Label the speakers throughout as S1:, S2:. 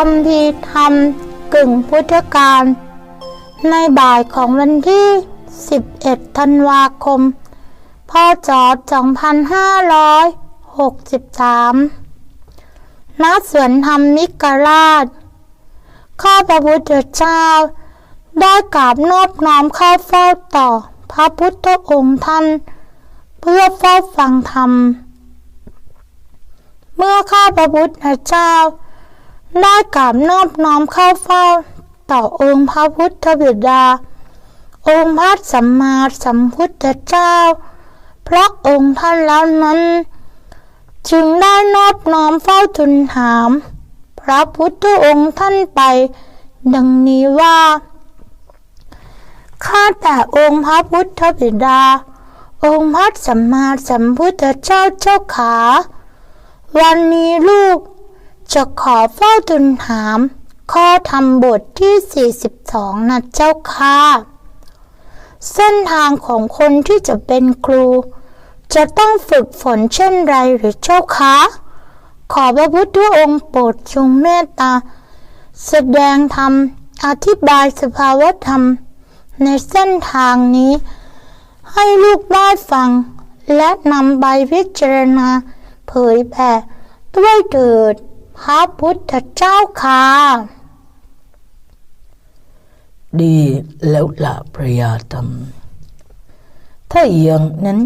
S1: คำพีร์ธรรมกึ่งพุทธการในบ่ายของวันที่ 11 ธันวาคม พศ 2563 ณ สวนธรรมมิกราช ข้าพระพุทธเจ้า ได้กราบนอบน้อมเข้าเฝ้าต่อพระพุทธองค์ท่าน เพื่อเฝ้าฟังธรรม เมื่อข้าพระพุทธเจ้า ได้กราบนอบน้อมเข้าเฝ้า ต่อองค์พระพุทธบิดา องค์พระสัมมาสัมพุทธเจ้า พระองค์ท่านแล้วนั้น จึงได้นอบน้อมเฝ้าทูลถาม พระพุทธองค์ท่านไป ดังนี้ว่าข้าแต่องค์พระพุทธบิดา องค์พระสัมมาสัมพุทธเจ้าเจ้าขา วันนี้ลูก จะขอเฝ้าทูลถาม ข้อธรรมบทที่ 42 นะเจ้าค่ะ เส้นทางของคนที่จะเป็นครู จะต้องฝึกฝนเช่นไรหรือเจ้าคะขอพระพุทธองค์โปรดทรงเมตตา แสดงธรรม อธิบายสภาวธรรม ในเส้นทางนี้ ให้ลูกได้ฟัง และนำไปพิจารณา เผยแผ่ด้วยเถิด พระพุทธเจ้าค่ะ
S2: ดีแล้วล่ะพระยาธรรม ถ้าอย่างนั้น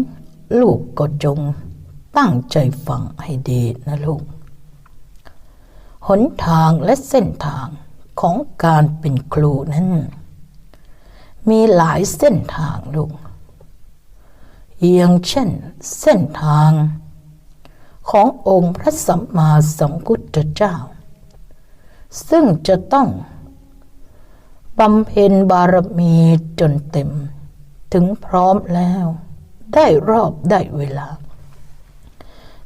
S2: ลูกก็จงตั้งใจฟังให้ดีนะลูก หนทางและเส้นทางของการเป็นครูนั้น มีหลายเส้นทางลูกอย่างเช่นเส้นทาง ขององค์พระสัมมาสัมพุทธเจ้า ซึ่งจะต้องบำเพ็ญบารมีจนเต็ม ถึงพร้อมแล้ว ได้รอบได้เวลา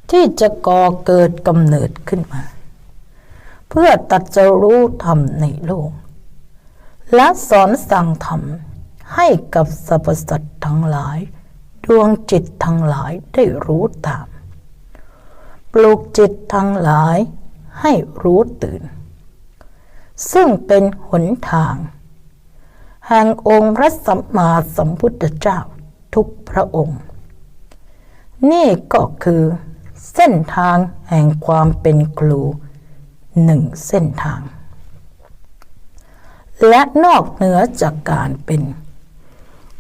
S2: ที่จะก่อเกิดกำเนิดขึ้นมา เพื่อตัดจะรู้ธรรมในโลก และสอนสั่งธรรมให้กับสรรพสัตว์ทั้งหลาย ดวงจิตทั้งหลายได้รู้ตาม ปลูกจิตทั้งหลายให้รู้ตื่น ซึ่งเป็นหนทาง แห่งองค์พระสัมมาสัมพุทธเจ้าทุกพระองค์ นี่ก็คือเส้นทางแห่งความเป็นครูหนึ่งเส้นทาง และนอกเหนือจากการเป็น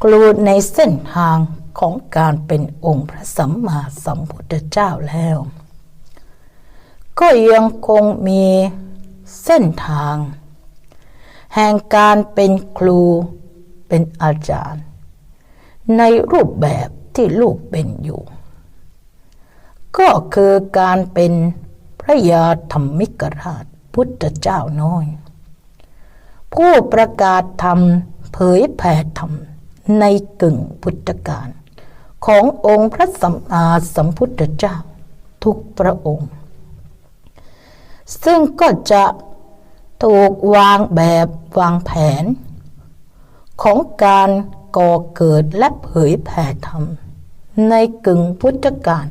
S2: ครูในเส้นทางของการเป็นองค์พระสัมมาสัมพุทธเจ้าแล้ว ก็ยังคงมีเส้นทาง แห่งการเป็นครูเป็นอาจารย์ ในรูปแบบที่ลูกเป็นอยู่ ก็คือการเป็นพระยาธรรมิกราชพุทธเจ้าน้อย ผู้ประกาศธรรมเผยแผ่ธรรมในกึ่งพุทธการขององค์พระสัมมาสัมพุทธเจ้าทุกพระองค์ ซึ่งก็จะถูกวางแบบวางแผน ของการก่อเกิดและเผยแผ่ธรรม ในกึ่งพุทธการ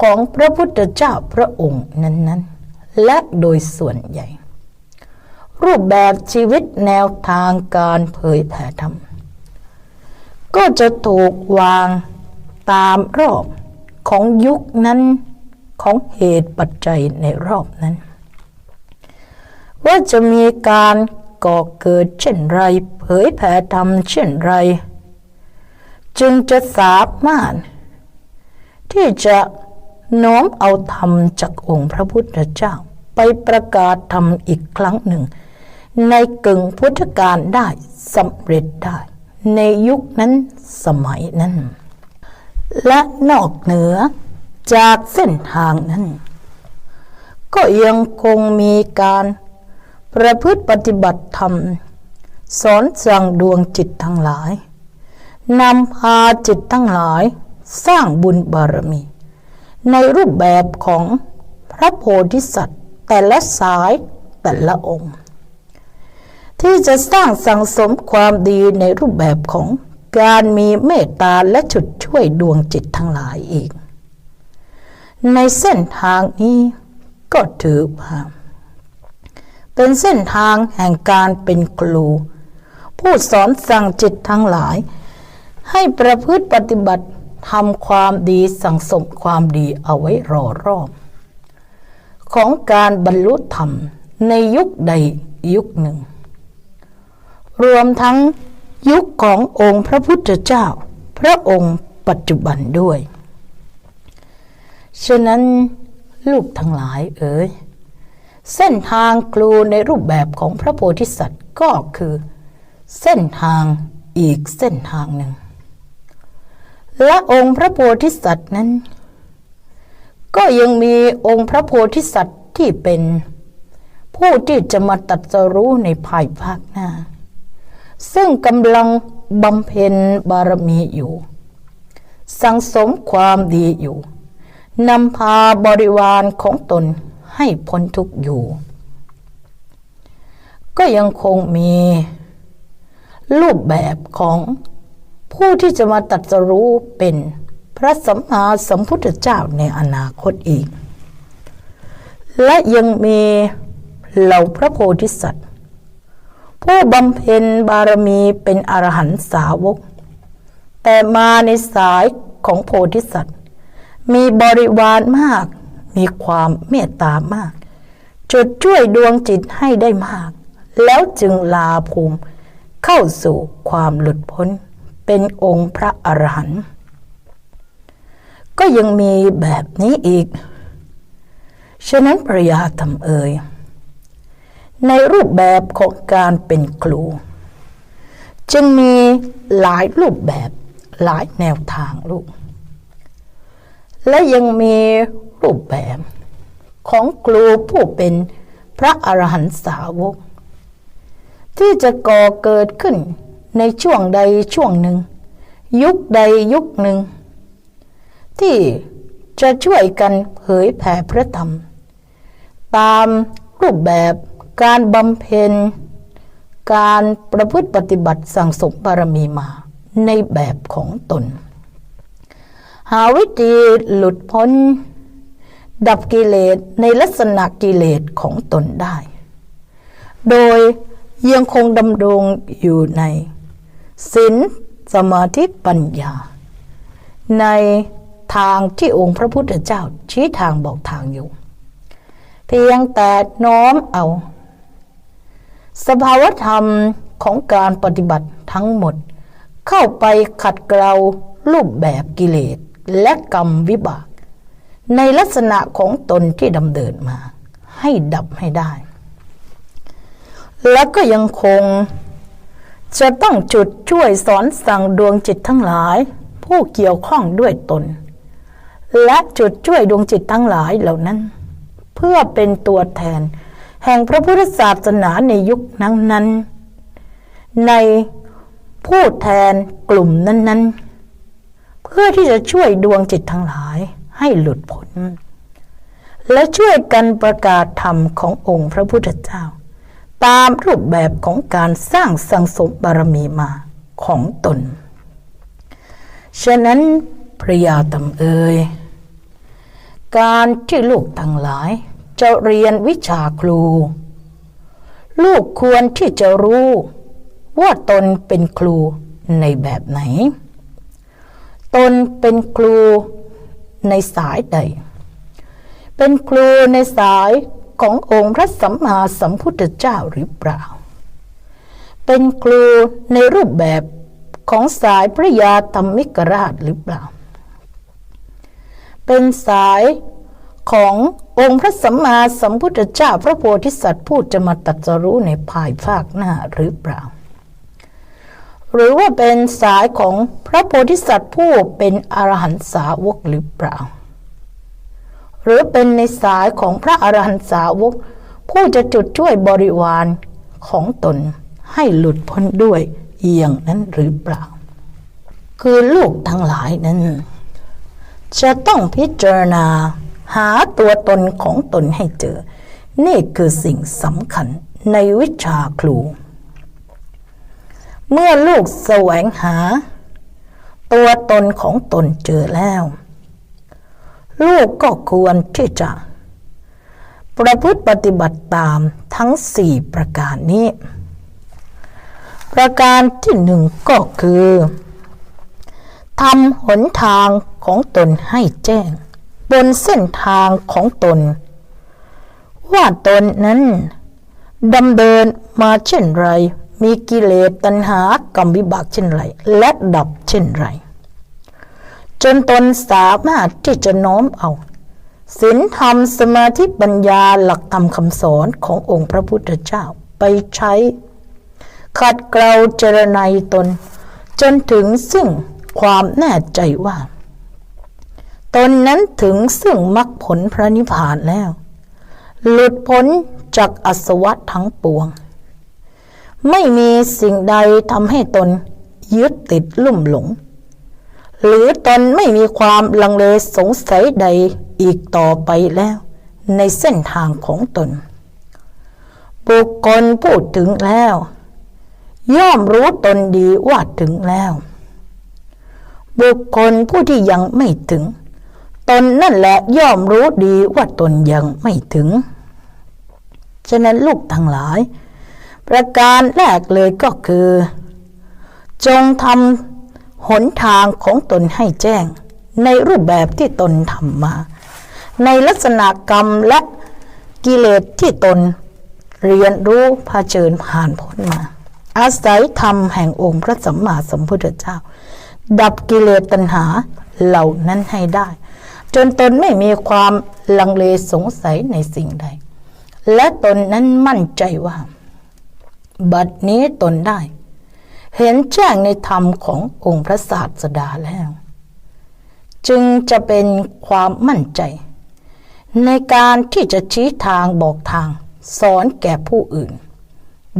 S2: ของพระพุทธเจ้าพระองค์นั้น ๆ และโดยส่วนใหญ่ รูปแบบชีวิตแนวทางการเผยแผ่ธรรม ก็จะถูกวางตามรอบของยุคนั้นของเหตุปัจจัยในรอบนั้น ว่าจะมีการก่อเกิดเช่นไร เผยแผ่ธรรมเช่นไร จึงจะสามารถที่จะโน้มเอาธรรมจากองค์พระพุทธเจ้า ไปประกาศธรรมอีกครั้งหนึ่ง ในกึ่งพุทธกาลได้สำเร็จได้ ในยุคนั้นสมัยนั้น และนอกเหนือจากเส้นทางนั้น ก็ยังคงมีการ ประพฤติปฏิบัติธรรม สอนสั่งดวงจิตทั้งหลาย นำพาจิตทั้งหลาย สร้างบุญบารมี ในรูปแบบของพระโพธิสัตว์ แต่ละสายแต่ละองค์ ที่จะสร้างสังสมความดีในรูปแบบของการมีเมตตาและฉุดช่วยดวงจิตทั้งหลายอีก ในเส้นทางนี้ก็ถือว่า เป็นเส้นทางแห่งการเป็นครู ผู้สอนสั่งจิตทั้งหลาย ให้ประพฤติปฏิบัติทำความดีสั่งสมความดีเอาไว้รอรอบ ของการบรรลุธรรมในยุคใดยุคหนึ่ง รวมทั้งยุคขององค์พระพุทธเจ้า พระองค์ปัจจุบันด้วย ฉะนั้นลูกทั้งหลายเอ๋ย เส้นทางครูในรูปแบบของพระโพธิสัตว์ก็คือ เส้นทางอีกเส้นทางหนึ่ง และองค์พระโพธิสัตว์นั้น ก็ยังมีองค์พระโพธิสัตว์ที่เป็นผู้ที่จะมาตัดสรู้ในภายภาคหน้า ซึ่งกำลังบำเพ็ญบารมีอยู่ สังสมความดีอยู่นำพาบริวารของตน ให้พ้นทุกข์อยู่ ก็ยังคงมีรูปแบบของผู้ที่จะมาตัดสรู้เป็นพระสัมมาสัมพุทธเจ้าในอนาคตอีก และยังมีเหล่าพระโพธิสัตว์ ผู้บำเพ็ญบารมีเป็นอรหันตสาวก แต่มาในสายของโพธิสัตว์ มีบริวารมาก มีความเมตตามาก จุดช่วยดวงจิตให้ได้มาก แล้วจึงลาภูมิเข้าสู่ความหลุดพ้น เป็นองค์พระอรหันต์ก็ยังมีแบบนี้อีก ฉะนั้นปริยาธรรมเอ่ย ในรูปแบบของการเป็นครู จึงมีหลายรูปแบบหลายแนวทางลูก และยังมีรูปแบบของครูผู้เป็นพระอรหันตสาวก ที่จะก่อเกิดขึ้นในช่วงใดช่วงหนึ่ง ยุคใดยุคหนึ่ง ที่จะช่วยกันเผยแผ่พระธรรม ตามรูปแบบการบำเพ็ญ การประพฤติปฏิบัติสั่งสมบารมีมาในแบบของตน หาวิธีหลุดพ้น ดับกิเลสในลักษณะกิเลสของตนได้ โดยยังคงดำรงอยู่ในศีลสมาธิปัญญา ในทางที่องค์พระพุทธเจ้าชี้ทางบอกทางอยู่ เพียงแต่น้อมเอา สภาวธรรมของการปฏิบัติทั้งหมด เข้าไปขัดเกลารูปแบบกิเลส และกรรมวิบาก ในลักษณะของตนที่ดำเดินมา ให้ดับให้ได้ และก็ยังคง จะต้องจุดช่วยสอนสั่งดวงจิตทั้งหลาย ผู้เกี่ยวข้องด้วยตน และจุดช่วยดวงจิตทั้งหลายเหล่านั้น เพื่อเป็นตัวแทน แห่งพระพุทธศาสนาในยุคนั้นนั้นในผู้แทนกลุ่มนั้นๆ เพื่อที่จะช่วยดวงจิตทั้งหลายให้หลุดพ้นและช่วยกันประกาศธรรมขององค์พระพุทธเจ้า ตามรูปแบบของการสร้างสังสมบารมีมาของตน ฉะนั้นพระยาตำเอย การที่ลูกทั้งหลายจะเรียนวิชาครู ลูกควรที่จะรู้ว่าตนเป็นครูในแบบไหน ตนเป็นครูในสายใด เป็นครูในสายขององค์พระสัมมาสัมพุทธเจ้าหรือเปล่า เป็นครูในรูปแบบของสายพระยาธรรมิกราชหรือเปล่า เป็นสายขององค์พระสัมมาสัมพุทธเจ้าพระโพธิสัตว์ผู้จะมาตรัสรู้ในภายภาคหน้าหรือเปล่า หรือว่าเป็นสายของพระโพธิสัตว์ผู้เป็นอรหันตสาวกหรือเปล่า หรือเป็นในสายของพระอรหันตสาวก ผู้จะจุดช่วยบริวารของตนให้หลุดพ้นด้วยอย่างนั้นหรือเปล่า คือลูกทั้งหลายนั้น จะต้องพิจารณาหาตัวตนของตนให้เจอ นี่คือสิ่งสำคัญในวิชาครู เมื่อลูกแสวงหา ตัวตนของตนเจอแล้ว ลูกก็ควรที่จะ ประพฤติปฏิบัติตามทั้งสี่ประการนี้ ประการที่หนึ่งก็คือทำหนทางของตนให้แจ้ง บนเส้นทางของตน ว่าตนนั้นดำเดินมาเช่นไร มีกิเลสตัณหากรรมวิบากเช่นไร และดับเช่นไร จนตนสามารถที่จะโน้มเอาศีลธรรมสมาธิปัญญาหลักธรรมคำสอนขององค์พระพุทธเจ้าไปใช้ ขัดเกลาเจรไนยตน จนถึงซึ่งความแน่ใจว่า ตนนั้นถึงซึ่งมรรคผลพระนิพพานแล้ว หลุดพ้นจากอสวะทั้งปวง ไม่มีสิ่งใดทำให้ตนยึดติดลุ่มหลง หรือตนไม่มีความลังเลสงสัยใดอีกต่อไปแล้ว ในเส้นทางของตน บุคคลพูดถึงแล้ว ย่อมรู้ตนดีว่าถึงแล้ว บุคคลผู้ที่ยังไม่ถึง ตนนั่นแหละย่อมรู้ดีว่าตนยังไม่ถึง ฉะนั้นลูกทั้งหลาย ประการแรกเลยก็คือ จงทำหนทางของตนให้แจ้ง ในรูปแบบที่ตนทำมา ในลักษณะกรรมและกิเลสที่ตนเรียนรู้ผเผชิญผ่านพ้นมา อาศัยธรรมแห่งองค์พระสัมมาสัมพุทธเจ้า ดับกิเลสตัณหาเหล่านั้นให้ได้ จนตนไม่มีความลังเลสงสัยในสิ่งใด และตนนั้นมั่นใจว่า บัดนี้ตนได้ เห็นแจ้งในธรรมขององค์พระศาสดาแล้ว จึงจะเป็นความมั่นใจ ในการที่จะชี้ทางบอกทาง สอนแก่ผู้อื่น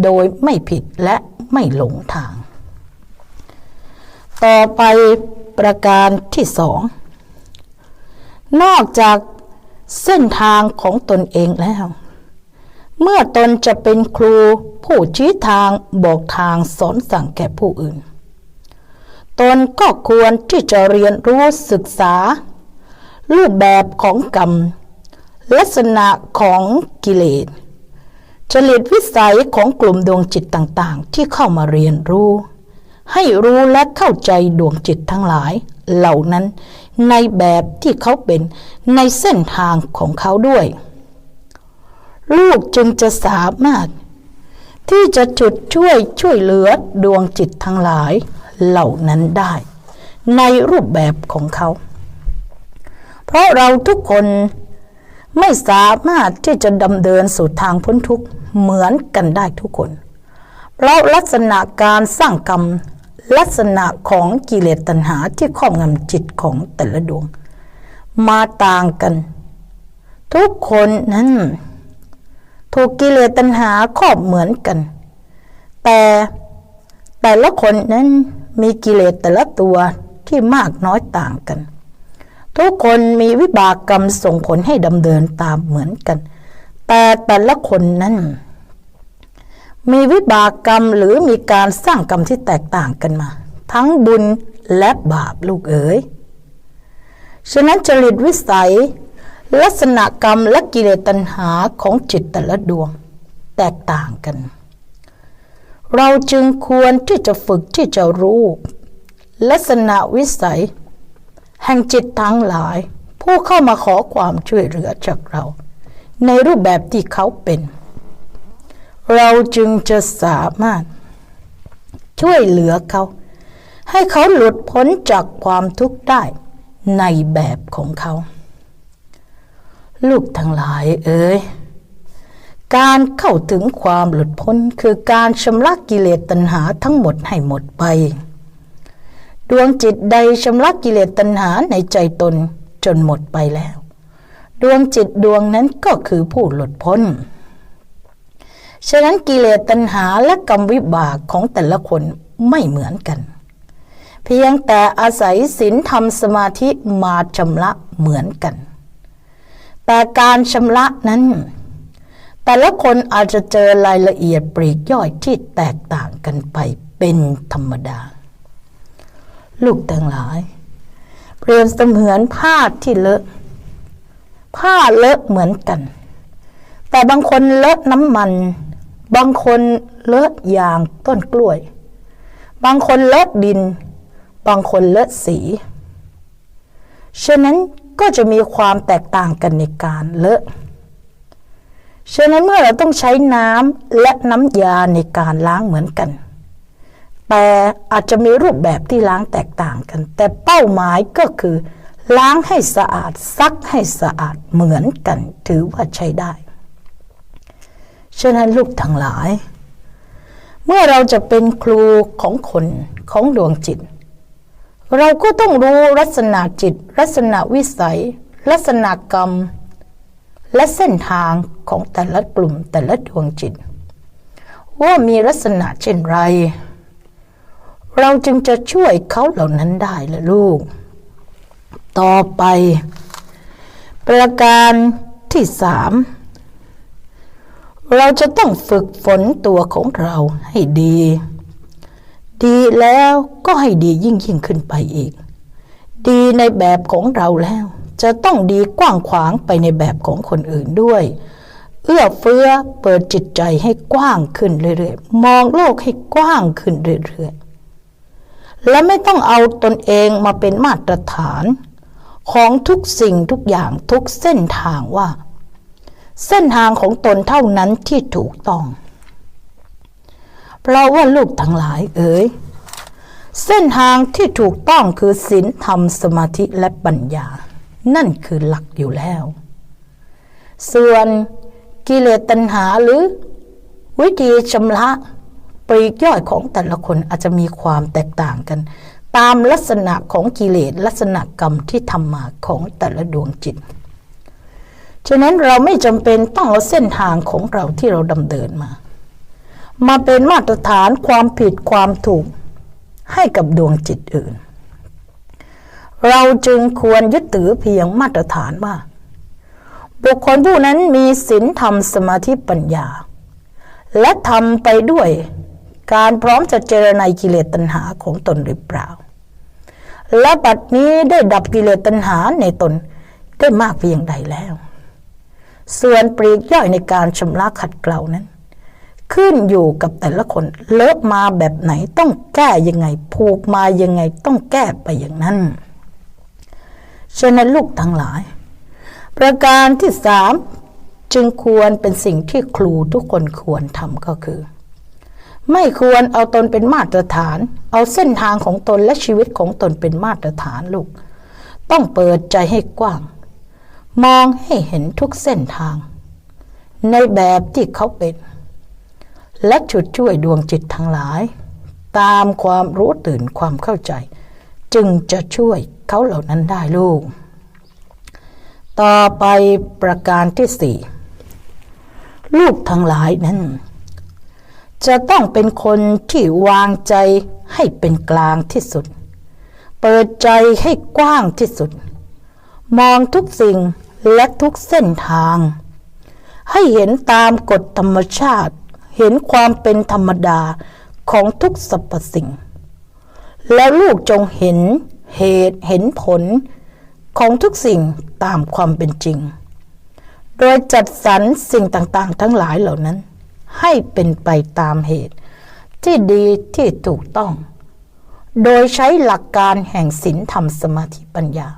S2: โดยไม่ผิดและไม่หลงทาง ต่อไปประการที่สอง นอกจากเส้นทางของตนเองแล้ว เมื่อตนจะเป็นครู ผู้ชี้ทางบอกทางสอนสั่งแก่ผู้อื่น ตนก็ควรที่จะเรียนรู้ศึกษา รูปแบบของกรรม ลักษณะของกิเลสจริตวิสัยของกลุ่มดวงจิตต่างๆ ที่เข้ามาเรียนรู้ ให้รู้และเข้าใจดวงจิตทั้งหลาย เหล่านั้นในแบบที่เขาเป็นในเส้นทางของเขาด้วย ลูกจึงจะสามารถ ที่จะจุดช่วยช่วยเหลือดวงจิตทั้งหลายเหล่านั้นได้ ในรูปแบบของเขา เพราะเราทุกคนไม่สามารถที่จะดำเดินสู่ทางพ้นทุกข์เหมือนกันได้ทุกคน เพราะลักษณะการสร้างกรรมลักษณะของกิเลสตัณหาที่ครอบงำจิตของแต่ละดวง มาต่างกัน ทุกคนนั้น ถูกกิเลสตัณหาครอบเหมือนกัน แต่แต่ละคนนั้นมีกิเลสแต่ละตัวที่มากน้อยต่างกัน ทุกคนมีวิบากกรรมส่งผลให้ดำเนินตามเหมือนกัน แต่แต่ละคนนั้น มีวิบากกรรมหรือมีการสร้างกรรมที่แตกต่างกันมา ทั้งบุญและบาปลูกเอ๋ยฉะนั้นจริตวิสัย ลักษณะกรรมและกิเลสตัณหาของจิตแต่ละดวง แตกต่างกัน เราจึงควรที่จะฝึกที่จะรู้ ลักษณะวิสัย แห่งจิตทั้งหลาย ผู้เข้ามาขอความช่วยเหลือจากเรา ในรูปแบบที่เขาเป็น เราจึงจะสามารถ ช่วยเหลือเขา ให้เขาหลุดพ้นจากความทุกข์ได้ในแบบของเขา ลูกทั้งหลายเอ๋ยการเข้าถึงความหลุดพ้นคือการชำระกิเลสตัณหาทั้งหมดให้หมดไป ดวงจิตใดชำระกิเลสตัณหาในใจตนจนหมดไปแล้ว ดวงจิตดวงนั้นก็คือผู้หลุดพ้น ฉะนั้นกิเลสตัณหาและกรรมวิบากของแต่ละคนไม่เหมือนกัน เพียงแต่อาศัยศีลธรรมสมาธิมาชำระเหมือนกัน แต่การชำระนั้น แต่ละคนอาจจะเจอรายละเอียดปลีกย่อยที่แตกต่างกันไปเป็นธรรมดา ลูกทั้งหลาย เปรียบเสมือนผ้าที่เลอะ ผ้าเลอะเหมือนกัน แต่บางคนเลอะน้ำมัน บางคนเลอะยางต้นกล้วย บางคนเลอะดิน บางคนเลอะสีฉะนั้น ก็จะมีความแตกต่างกันในการเลอะฉะนั้นเมื่อเราต้องใช้น้ำและน้ำยาในการล้างเหมือนกัน แต่อาจจะมีรูปแบบที่ล้างแตกต่างกัน แต่เป้าหมายก็คือ ล้างให้สะอาดซักให้สะอาดเหมือนกัน ถือว่าใช้ได้ ฉะนั้นลูกทั้งหลาย เมื่อเราจะเป็นครูของคนของดวงจิต เราก็ต้องรู้ลักษณะจิต ลักษณะวิสัย ลักษณะกรรม และเส้นทางของแต่ละกลุ่มแต่ละดวงจิต ว่ามีลักษณะเช่นไร เราจึงจะช่วยเขาเหล่านั้นได้ละลูก ต่อไป ประการที่สามเราจะต้องฝึกฝนตัวของเราให้ดี ดีแล้วก็ให้ดียิ่งยิ่งขึ้นไปอีก ดีในแบบของเราแล้ว จะต้องดีกว้างขวางไปในแบบของคนอื่นด้วย เอื้อเฟื้อเปิดจิตใจให้กว้างขึ้นเรื่อยๆ มองโลกให้กว้างขึ้นเรื่อยๆ และไม่ต้องเอาตนเองมาเป็นมาตรฐานของทุกสิ่งทุกอย่างทุกเส้นทางว่า เส้นทางของตนเท่านั้นที่ถูกต้อง เพราะว่าลูกทั้งหลายเอ๋ยเส้นทางที่ถูกต้องคือศีลธรรมสมาธิและปัญญา นั่นคือหลักอยู่แล้ว ส่วนกิเลสตัณหาหรือ วิธีชำระปรีกย่อยของแต่ละคนอาจจะมีความแตกต่างกัน ตามลักษณะของกิเลสลักษณะกรรมที่ทำมาของแต่ละดวงจิต ฉะนั้นเราไม่จำเป็นต้องเอาเส้นทางของเราที่เราดำเนินมา มาเป็นมาตรฐานความผิดความถูกให้กับดวงจิตอื่น เราจึงควรยึดถือเพียงมาตรฐานว่า บุคคลผู้นั้นมีศีลธรรมสมาธิปัญญา และทำไปด้วยการพร้อมจะเจรนากิเลสตัณหาของตนหรือเปล่า และบัดนี้ได้ดับกิเลสตัณหาในตนได้มากเพียงใดแล้ว ส่วนปลีกย่อยในการชำระขัดเกลานั้น ขึ้นอยู่กับแต่ละคนเลอะมาแบบไหนต้องแก้ยังไง ผูกมายังไงต้องแก้ไปอย่างนั้นฉะนั้นลูกทั้งหลาย ประการที่สามจึงควรเป็นสิ่งที่ครูทุกคนควรทำก็คือ ไม่ควรเอาตนเป็นมาตรฐาน เอาเส้นทางของตนและชีวิตของตนเป็นมาตรฐานลูก ต้องเปิดใจให้กว้าง มองให้เห็นทุกเส้นทาง ในแบบที่เขาเป็น และฉุดช่วยดวงจิตทั้งหลาย ตามความรู้ตื่นความเข้าใจ จึงจะช่วยเขาเหล่านั้นได้ลูก ต่อไปประการที่สี่ลูกทั้งหลายนั้น จะต้องเป็นคนที่วางใจให้เป็นกลางที่สุด เปิดใจให้กว้างที่สุด มองทุกสิ่งและทุกเส้นทาง ให้เห็นตามกฎธรรมชาติ เห็นความเป็นธรรมดาของทุกสรรพสิ่ง แล้วลูกจงเห็นเหตุเห็นผลของทุกสิ่งตามความเป็นจริง โดยจัดสรรสิ่งต่างๆ ทั้งหลายเหล่านั้น ให้เป็นไปตามเหตุ ที่ดีที่ถูกต้อง โดยใช้หลักการแห่งศีลธรรมสมาธิปัญญา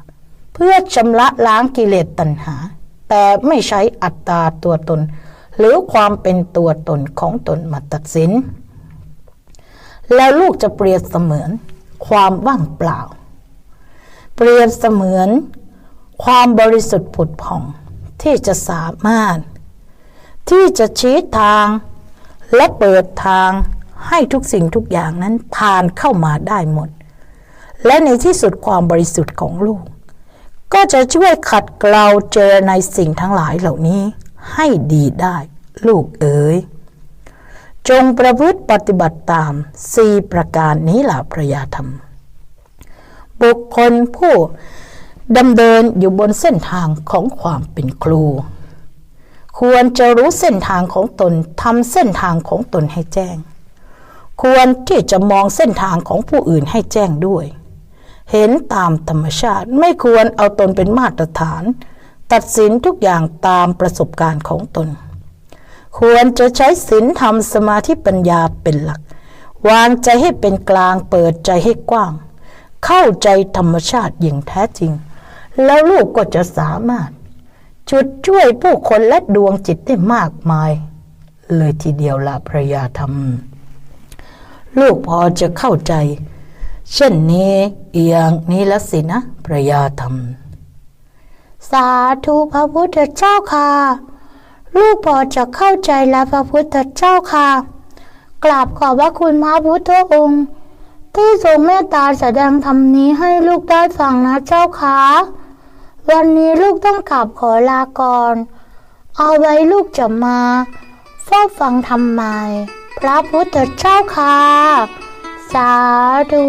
S2: เพื่อชำระล้างกิเลสตัณหา แต่ไม่ใช้อัตตาตัวตน หรือความเป็นตัวตนของตนมาตัดสิน แล้วลูกจะเปรียบเสมือนความว่างเปล่า เปรียบเสมือน ความบริสุทธิ์ผุดผ่องที่จะสามารถ ที่จะชี้ทาง และเปิดทางให้ทุกสิ่งทุกอย่างนั้นผ่านเข้ามาได้หมด และในที่สุดความบริสุทธิ์ของลูก ก็จะช่วยขัดเกลาเจอในสิ่งทั้งหลายเหล่านี้ ให้ดีได้ลูกเอ๋ย จงประพฤติปฏิบัติตามสี่ประการนี้ล่ะพระยาธรรม บุคคลผู้ดำเนินอยู่บนเส้นทางของความเป็นครู ควรจะรู้เส้นทางของตนทำเส้นทางของตนให้แจ้ง ควรที่จะมองเส้นทางของผู้อื่นให้แจ้งด้วย เห็นตามธรรมชาติไม่ควรเอาตนเป็นมาตรฐาน ตัดสินทุกอย่างตามประสบการณ์ของตน ควรจะใช้ศีลธรรมสมาธิปัญญาเป็นหลัก วางใจให้เป็นกลางเปิดใจให้กว้าง เข้าใจธรรมชาติอย่างแท้จริง แล้วลูกก็จะสามารถจุดช่วยผู้คนและดวงจิตได้มากมาย เลยทีเดียวละพระยาธรรม ลูกพอจะเข้าใจ เช่นนี้เอียงนี้ละสินะพระยาธรรม
S1: สาธุพระพุทธเจ้าค่ะ ลูกพอจะเข้าใจแล้วพระพุทธเจ้าค่ะ กราบขอบพระคุณพระพุทธองค์ ที่ทรงเมตตาแสดงธรรมนี้ให้ลูกได้ฟังนะเจ้าค่ะ วันนี้ลูกต้องกราบขอลาก่อน เอาไว้ลูกจะมาเฝ้าฟังธรรมใหม่ พระพุทธเจ้าค่ะ สาธุ